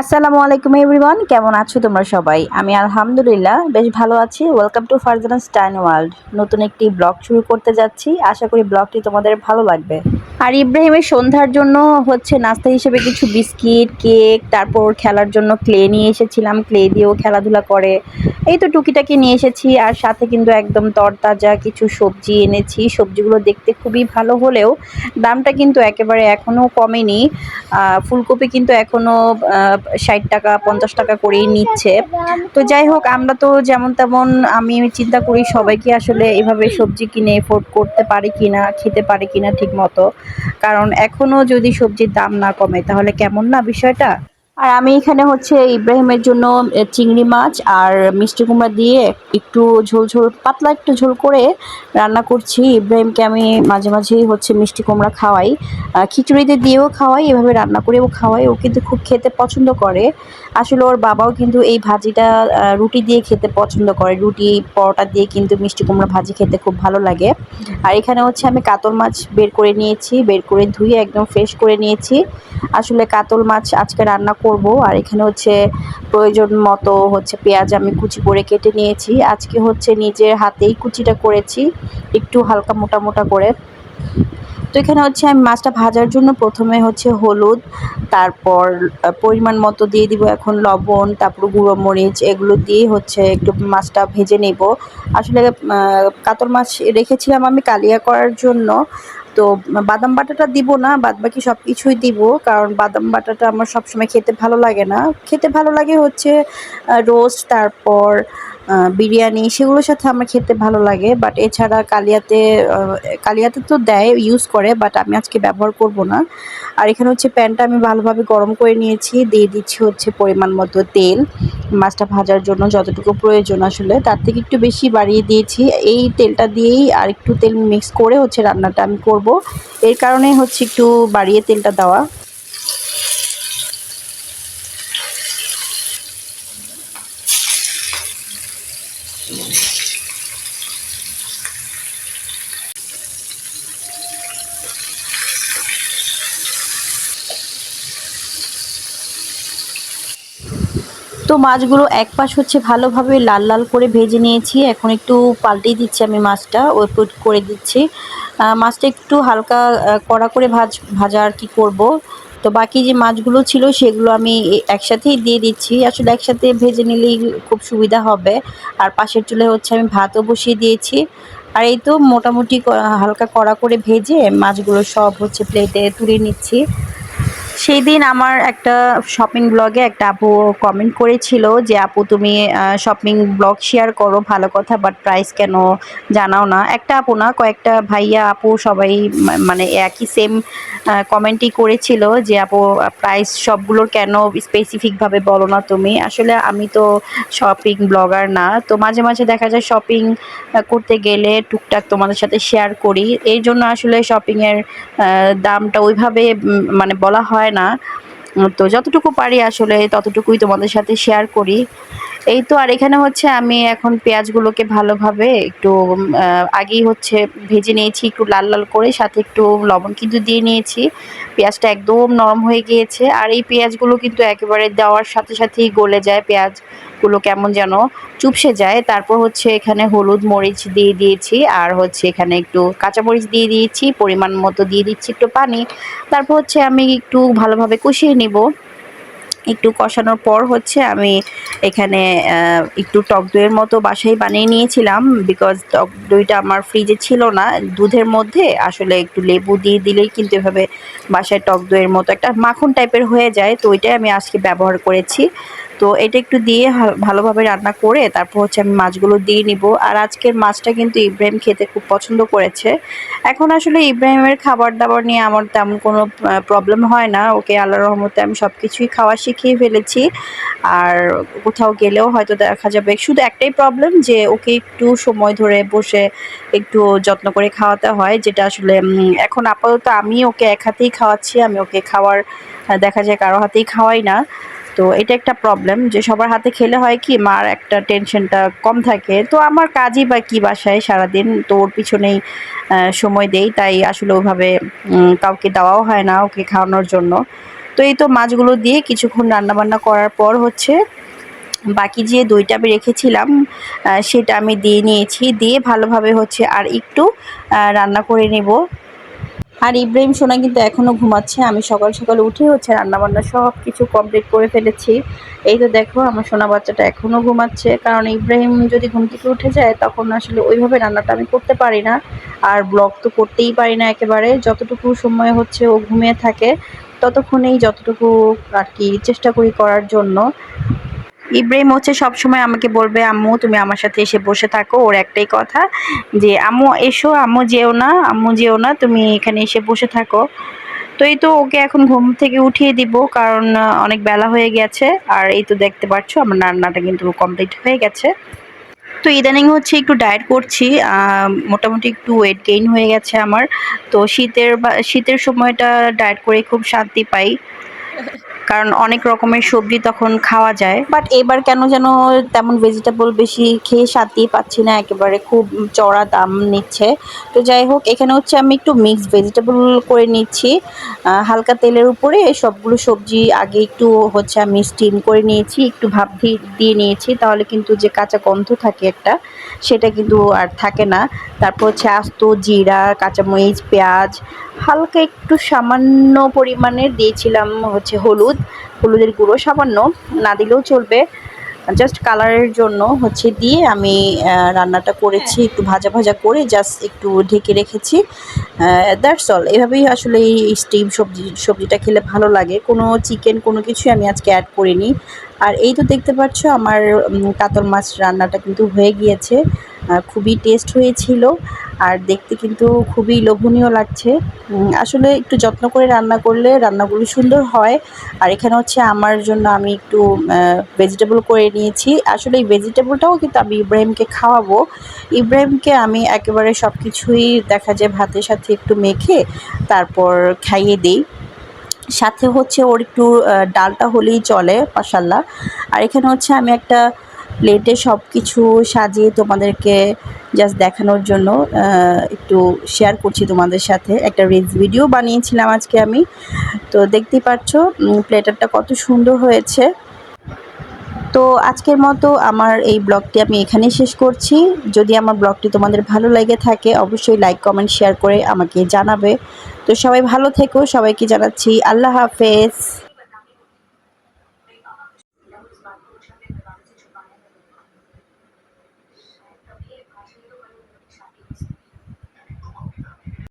আসসালামু আলাইকুম এভরিওয়ান, কেমন আছো তোমরা সবাই? আমি আলহামদুলিল্লাহ বেশ ভালো আছি। Welcome to Farzana style world নতুন একটি ব্লগ শুরু করতে যাচ্ছি। আশা করি ব্লগটি তোমাদের ভালো লাগবে। আর ইব্রাহিমের সন্ধ্যার জন্য হচ্ছে নাস্তা হিসেবে কিছু বিস্কিট, কেক, তারপর খেলার জন্য ক্লে নিয়ে এসেছিলাম। ক্লে দিয়েও খেলাধুলা করে। এই তো টুকিটাকি নিয়ে এসেছি। আর সাথে কিন্তু একদম তরতাজা কিছু সবজি এনেছি। সবজিগুলো দেখতে খুবই ভালো হলেও দামটা কিন্তু একেবারে এখনও কমেনি। ফুলকপি কিন্তু এখনও ষাট টাকা, পঞ্চাশ টাকা করেই নিচ্ছে। তো যাই হোক, আমরা তো যেমন তেমন আমি চিন্তা করি সবাইকে আসলে এভাবে সবজি কিনে এফোর্ড করতে পারে কিনা, খেতে পারে কিনা ঠিক মতো কারণ এখনও যদি সবজির দাম না কমে, তাহলে কেমন না বিষয়টা? আর আমি এখানে হচ্ছে ইব্রাহিমের জন্য চিংড়ি মাছ আর মিষ্টি কুমড়া দিয়ে একটু ঝোল ঝোল, পাতলা একটু ঝোল করে রান্না করছি। ইব্রাহিমকে আমি মাঝে মাঝেই হচ্ছে মিষ্টি কুমড়া খাওয়াই। খিচুড়িতে দিয়েও খাওয়াই, এভাবে রান্না করেও খাওয়াই। ও কিন্তু খুব খেতে পছন্দ করে। আসলে ওর বাবাও কিন্তু এই ভাজিটা রুটি দিয়ে খেতে পছন্দ করে। রুটি, পরোটা দিয়ে কিন্তু মিষ্টি কুমড়া ভাজি খেতে খুব ভালো লাগে। আর এখানে হচ্ছে আমি কাতল মাছ বের করে নিয়েছি, বের করে ধুয়ে একদম ফ্রেশ করে নিয়েছি। আসলে কাতল মাছ আজকে রান্না করব, আর এখানে হচ্ছে প্রয়োজন মতো হচ্ছে পেঁয়াজ আমি কুচি করে কেটে নিয়েছি। আজকে হচ্ছে নিজের হাতেই কুচিটা করেছি, একটু হালকা মোটা মোটা করে। তো এখানে হচ্ছে আমি মাছটা ভাজার জন্য প্রথমে হচ্ছে হলুদ, তারপর পরিমাণ মতো দিয়ে দিব এখন লবণ, তারপর গুঁড়ো মরিচ, এগুলো দিয়ে হচ্ছে একটু মাছটা ভেজে নেব। আসলে কাতল মাছ রেখেছিলাম আমি কালিয়া করার জন্য, তো বাদাম বাটাটা দিব না বাদ বাকি সব কিছুই দিব, কারণ বাদাম বাটাটা আমার সবসময় খেতে ভালো লাগে না। খেতে ভালো লাগে হচ্ছে রোস্ট, তারপর বিরিয়ানি সেগুলোর সাথে আমার খেতে ভালো লাগে বাট এছাড়া কালিয়াতে কালিয়াতে তো দেয় ইউজ করে বাট আমি আজকে ব্যবহার করব না। আর এখানে হচ্ছে প্যানটা আমি ভালোভাবে গরম করে নিয়েছি, দিয়ে দিচ্ছি হচ্ছে পরিমাণ মতো তেল। মাছটা ভাজার জন্য যতটুকু প্রয়োজন আসলে, তার থেকে একটু বেশি বাড়িয়ে দিয়েছি। এই তেলটা দিয়েই আর একটু তেল মিক্স করে হচ্ছে রান্নাটা আমি করব। এর কারণে হচ্ছে একটু বাড়িয়ে তেলটা দেওয়া। তো মাছগুলো এক পাশ হচ্ছে ভালোভাবে লাল লাল করে ভেজে নিয়েছি। এখন একটু পাল্টে দিচ্ছি আমি মাছটা ওই করে দিচ্ছি। মাছটা একটু হালকা কড়া করে ভাজ, ভাজা আর কি করব। তো বাকি যে মাছগুলো ছিল সেগুলো আমি একসাথেই দিয়ে দিচ্ছি। আসলে একসাথে ভেজে নিলেই খুব সুবিধা হবে। আর পাশের চুলে হচ্ছে আমি ভাতও বসিয়ে দিয়েছি। আর এই তো মোটামুটি হালকা কড়া করে ভেজে মাছগুলো সব হচ্ছে প্লেটে তুলে নিচ্ছি। সেই দিন আমার একটা শপিং ব্লগে একটা আপু কমেন্ট করেছিল যে, আপু, তুমি শপিং ব্লগ শেয়ার করো, ভালো কথা বাট প্রাইস কেন জানাও না? একটা আপু না, কয়েকটা ভাইয়া আপু সবাই মানে একই সেম কমেন্টই করেছিল যে, আপু প্রাইস সবগুলোর কেন স্পেসিফিকভাবে বলো না তুমি? আসলে আমি তো শপিং ব্লগার না, তো মাঝে মাঝে দেখা যায় শপিং করতে গেলে টুকটাক তোমাদের সাথে শেয়ার করি। এই জন্য আসলে শপিংয়ের দামটা ওইভাবে মানে বলা হয় না। তো যতটুকু পারি আসলে ততটুকুই তোমাদের সাথে শেয়ার করি। এই তো, আর এখানে হচ্ছে আমি এখন পেঁয়াজগুলোকে ভালোভাবে একটু আগেই হচ্ছে ভেজে নিয়েছি, একটু লাল লাল করে, সাথে একটু লবণ কিন্তু দিয়ে নিয়েছি। পেঁয়াজটা একদম নরম হয়ে গিয়েছে, আর এই পেঁয়াজগুলো কিন্তু একেবারে দেওয়ার সাথে সাথেই গলে যায়, পেঁয়াজগুলো কেমন যেন চুপসে যায়। তারপর হচ্ছে এখানে হলুদ মরিচ দিয়ে দিয়েছি, আর হচ্ছে এখানে একটু কাঁচামরিচ দিয়ে দিয়েছি, পরিমাণ মতো দিয়ে দিচ্ছি একটু পানি। তারপর হচ্ছে আমি একটু ভালোভাবে কষিয়ে নিব। একটু কষানোর পর হচ্ছে আমি এখানে একটু টক দইয়ের মতো বাসাই বানিয়ে নিয়েছিলাম বিকজ টক দইটা আমার ফ্রিজে ছিল না। দুধের মধ্যে আসলে একটু লেবু দিয়ে দিলেই কিন্তু এভাবে বাসায় টক দইয়ের মতো একটা মাখন টাইপের হয়ে যায়। তো ওইটাই আমি আজকে ব্যবহার করেছি। তো এটা একটু দিয়ে ভালোভাবে রান্না করে তারপর হচ্ছে আমি মাছগুলো দিয়ে নিব। আর আজকের মাছটা কিন্তু ইব্রাহিম খেতে খুব পছন্দ করেছে। এখন আসলে ইব্রাহিমের খাবার দাবার নিয়ে আমার তেমন কোনো প্রবলেম হয় না। ওকে আল্লাহ রহমতে আমি সব কিছুই খাওয়া শিখিয়ে ফেলেছি। আর কোথাও গেলেও হয়তো দেখা যাবে। শুধু একটাই প্রবলেম যে ওকে একটু সময় ধরে বসে একটু যত্ন করে খাওয়াতে হয়, যেটা আসলে এখন আপাতত আমি ওকে এক হাতেই খাওয়াচ্ছি। আমি ওকে খাওয়ার দেখা যায় কারও হাতেই খাওয়াই না। তো এটা একটা প্রবলেম যে সবার হাতে খেলে হয় কি, মার একটা টেনশনটা কম থাকে। তো আমার কাজই বা কি বাসায় সারাদিন? তো ওর পিছনেই সময় দেই, তাই আসলে ওভাবে কাউকে দেওয়াও হয় না ওকে খাওয়ানোর জন্য। তো এই তো মাছগুলো দিয়ে কিছুক্ষণ রান্নাবান্না করার পর হচ্ছে, বাকি যে দইটা আমি রেখেছিলাম সেটা আমি দিয়ে নিয়েছি। দিয়ে ভালোভাবে হচ্ছে আর একটু রান্না করে নেব। আর ইব্রাহিম সোনা কিন্তু এখনও ঘুমাচ্ছে। আমি সকাল সকাল উঠে হচ্ছে রান্নাবান্না সব কিছু কমপ্লিট করে ফেলেছি। এই তো দেখো, আমার সোনা বাচ্চাটা এখনও ঘুমাচ্ছে। কারণ ইব্রাহিম যদি ঘুম থেকে উঠে যায়, তখন আসলে ওইভাবে রান্নাটা আমি করতে পারি না। আর ব্লগ তো করতেই পারি না একেবারে। যতটুকু সময় হচ্ছে ও ঘুমিয়ে থাকে, ততক্ষণেই যতটুকু আর কি চেষ্টা করি করার জন্য। ইব্রাহিম হচ্ছে সবসময় আমাকে বলবে, আম্মু, তুমি আমার সাথে এসে বসে থাকো। ওর একটাই কথা যে, আম্মু, এসো, আম্মু যেও না, আম্মু যেও না, তুমি এখানে এসে বসে থাকো। তো এই তো ওকে এখন ঘুম থেকে উঠিয়ে দিব, কারণ অনেক বেলা হয়ে গেছে। আর এই তো দেখতে পাচ্ছ, আমার রান্নাটা কিন্তু কমপ্লিট হয়ে গেছে। তো ইদানিং হচ্ছে একটু ডায়েট করছি মোটামুটি একটু ওয়েট গেইন হয়ে গেছে আমার। তো শীতের শীতের সময়টা ডায়েট করে খুব শান্তি পাই। কারণ অনেক রকমের সবজি তখন খাওয়া যায়। বাট এবার কেন যেন তেমন ভেজিটেবল বেশি খেয়ে শান্তি পাচ্ছি না, একেবারে খুব চড়া দাম নিচ্ছে। তো যাই হোক, এখানে হচ্ছে আমি একটু মিক্স ভেজিটেবল করে নিচ্ছি। হালকা তেলের উপরে সবগুলো সবজি আগে একটু হচ্ছে আমি স্টিম করে নিয়েছি, একটু দিয়ে- দিয়ে নিয়েছি। তাহলে কিন্তু যে কাঁচা গন্ধ থাকে একটা, সেটা কিন্তু আর থাকে না। তারপর হচ্ছে আস্ত, জিরা, কাঁচামরিচ, পেঁয়াজ, হালকা একটু সামান্য পরিমাণে দিয়েছিলাম হচ্ছে হলুদ। হলুদের গুঁড়ো সামান্য না দিলেও চলবে। জাস্ট কালারের জন্য হচ্ছে দিয়ে আমি রান্নাটা করেছি, একটু ভাজা ভাজা করে জাস্ট একটু ঢেকে রেখেছি। দ্যাটস অল এভাবেই আসলে এই স্টিম সবজি, সবজিটা খেলে ভালো লাগে। কোনো চিকেন কোনো কিছুই আমি আজকে অ্যাড করিনি। আর এই তো দেখতে পাচ্ছ আমার কাতল মাছ রান্নাটা কিন্তু হয়ে গিয়েছে। খুবই টেস্ট হয়েছিল আর দেখতে কিন্তু খুবই লোভনীয় লাগছে। আসলে একটু যত্ন করে রান্না করলে রান্নাগুলো সুন্দর হয়। আর এখানে হচ্ছে আমার জন্য আমি একটু ভেজিটেবল করে নিয়েছি। আসলে এই ভেজিটেবলটাও কিন্তু আমি ইব্রাহিমকে খাওয়াবো। ইব্রাহিমকে আমি একেবারে সব কিছুই দেখা যায় ভাতের সাথে একটু মেখে তারপর খাইয়ে দিই। সাথে হচ্ছে ওর একটু ডালটা হলেই চলে মাসাল্লাহ আর এখানে হচ্ছে আমি একটা প্লেটে সব কিছু সাজিয়ে তোমাদেরকে জাস্ট দেখানোর জন্য একটু শেয়ার করছি তোমাদের সাথে। একটা রিলস ভিডিও বানিয়েছিলাম আজকে আমি। তো দেখতেই পাচ্ছ প্লেটারটা কত সুন্দর হয়েছে। তো আজকের মতো আমার এই ব্লগটি আমি এখানেই শেষ করছি। যদি আমার ব্লগটি তোমাদের ভালো লাগে থাকে, অবশ্যই লাইক কমেন্ট শেয়ার করে আমাকে জানাবে। তো সবাই ভালো থেকো। সবাইকে জানাচ্ছি আল্লাহ হাফেজ।